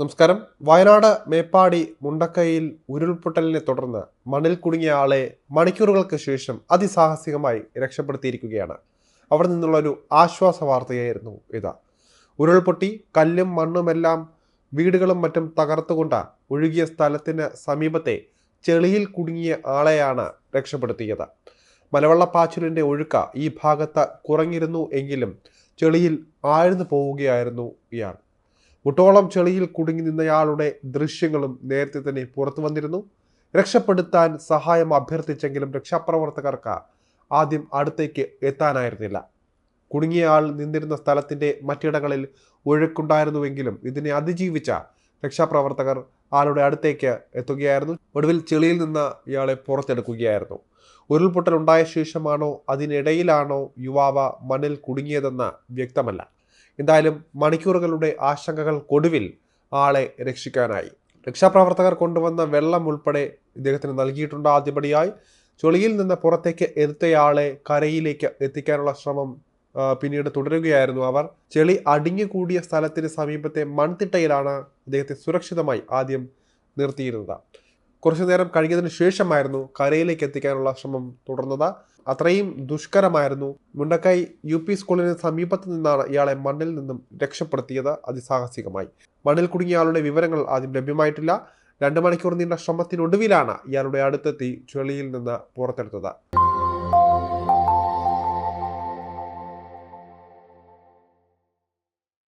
നമസ്കാരം. വയനാട് മേപ്പാടി മുണ്ടക്കയിൽ ഉരുൾപൊട്ടലിനെ തുടർന്ന് മണ്ണിൽ കുടുങ്ങിയ ആളെ മണിക്കൂറുകൾക്ക് ശേഷം അതിസാഹസികമായി രക്ഷപ്പെടുത്തിയിരിക്കുകയാണ്. അവിടെ നിന്നുള്ള ഒരു ആശ്വാസ വാർത്തയായിരുന്നു ഇത്. ഉരുൾപൊട്ടി കല്ലും മണ്ണുമെല്ലാം വീടുകളും മറ്റും തകർത്തുകൊണ്ട് ഒഴുകിയ സ്ഥലത്തിന് സമീപത്തെ ചെളിയിൽ കുടുങ്ങിയ ആളെയാണ് രക്ഷപ്പെടുത്തിയത്. മലവെള്ളപ്പാച്ചിലിന്റെ ഒഴുക്ക ഈ ഭാഗത്ത് കുറഞ്ഞിരുന്നു എങ്കിലും ചെളിയിൽ ആഴ്ന്നു പോവുകയായിരുന്നു ഇയാൾ. മുട്ടോളം ചെളിയിൽ കുടുങ്ങി നിന്നയാളുടെ ദൃശ്യങ്ങളും നേരത്തെ തന്നെ പുറത്തു വന്നിരുന്നു. രക്ഷപ്പെടുത്താൻ സഹായം അഭ്യർത്ഥിച്ചെങ്കിലും രക്ഷാപ്രവർത്തകർക്ക് ആദ്യം അടുത്തേക്ക് എത്താനായിരുന്നില്ല. കുടുങ്ങിയ ആൾ നിന്നിരുന്ന സ്ഥലത്തിന്റെ മറ്റിടങ്ങളിൽ ഒഴുക്കുണ്ടായിരുന്നുവെങ്കിലും ഇതിനെ അതിജീവിച്ച രക്ഷാപ്രവർത്തകർ ആളുടെ അടുത്തേക്ക് എത്തുകയായിരുന്നു. ഒടുവിൽ ചെളിയിൽ നിന്ന് ഇയാളെ പുറത്തെടുക്കുകയായിരുന്നു. ഉരുൾപൊട്ടൽ ഉണ്ടായ ശേഷമാണോ അതിനിടയിലാണോ യുവാവ് മണ്ണിൽ കുടുങ്ങിയതെന്ന് വ്യക്തമല്ല. എന്തായാലും മണിക്കൂറുകളുടെ ആശങ്കകൾക്കൊടുവിൽ ആളെ രക്ഷിക്കാനായി. രക്ഷാപ്രവർത്തകർ കൊണ്ടുവന്ന വെള്ളം ഉൾപ്പെടെ ഇദ്ദേഹത്തിന് നൽകിയിട്ടുണ്ട് ആദ്യപടിയായി. ചുളിയിൽ നിന്ന് പുറത്തേക്ക് എടുത്തയാളെ കരയിലേക്ക് എത്തിക്കാനുള്ള ശ്രമം പിന്നീട് തുടരുകയായിരുന്നു അവർ. ചെളി അടിഞ്ഞുകൂടിയ സ്ഥലത്തിന് സമീപത്തെ മൺതിട്ടയിലാണ് ഇദ്ദേഹത്തെ സുരക്ഷിതമായി ആദ്യം നിർത്തിയിരുന്നത്. കുറച്ചു നേരം കഴിഞ്ഞതിന് ശേഷമായിരുന്നു കരയിലേക്ക് എത്തിക്കാനുള്ള ശ്രമം തുടർന്നത്. അത്രയും ദുഷ്കരമായിരുന്നു മുണ്ടക്കൈ യു പി സ്കൂളിന് സമീപത്ത് നിന്നാണ് ഇയാളെ മണ്ണിൽ നിന്നും രക്ഷപ്പെടുത്തിയത് അതിസാഹസികമായി. മണ്ണിൽ കുടുങ്ങിയ ആളുടെ വിവരങ്ങൾ ആദ്യം ലഭ്യമായിട്ടില്ല. രണ്ട് മണിക്കൂർ നീണ്ട ശ്രമത്തിനൊടുവിലാണ് ഇയാളുടെ അടുത്തെത്തി ചെളിയിൽ നിന്ന് പുറത്തെടുത്തത്.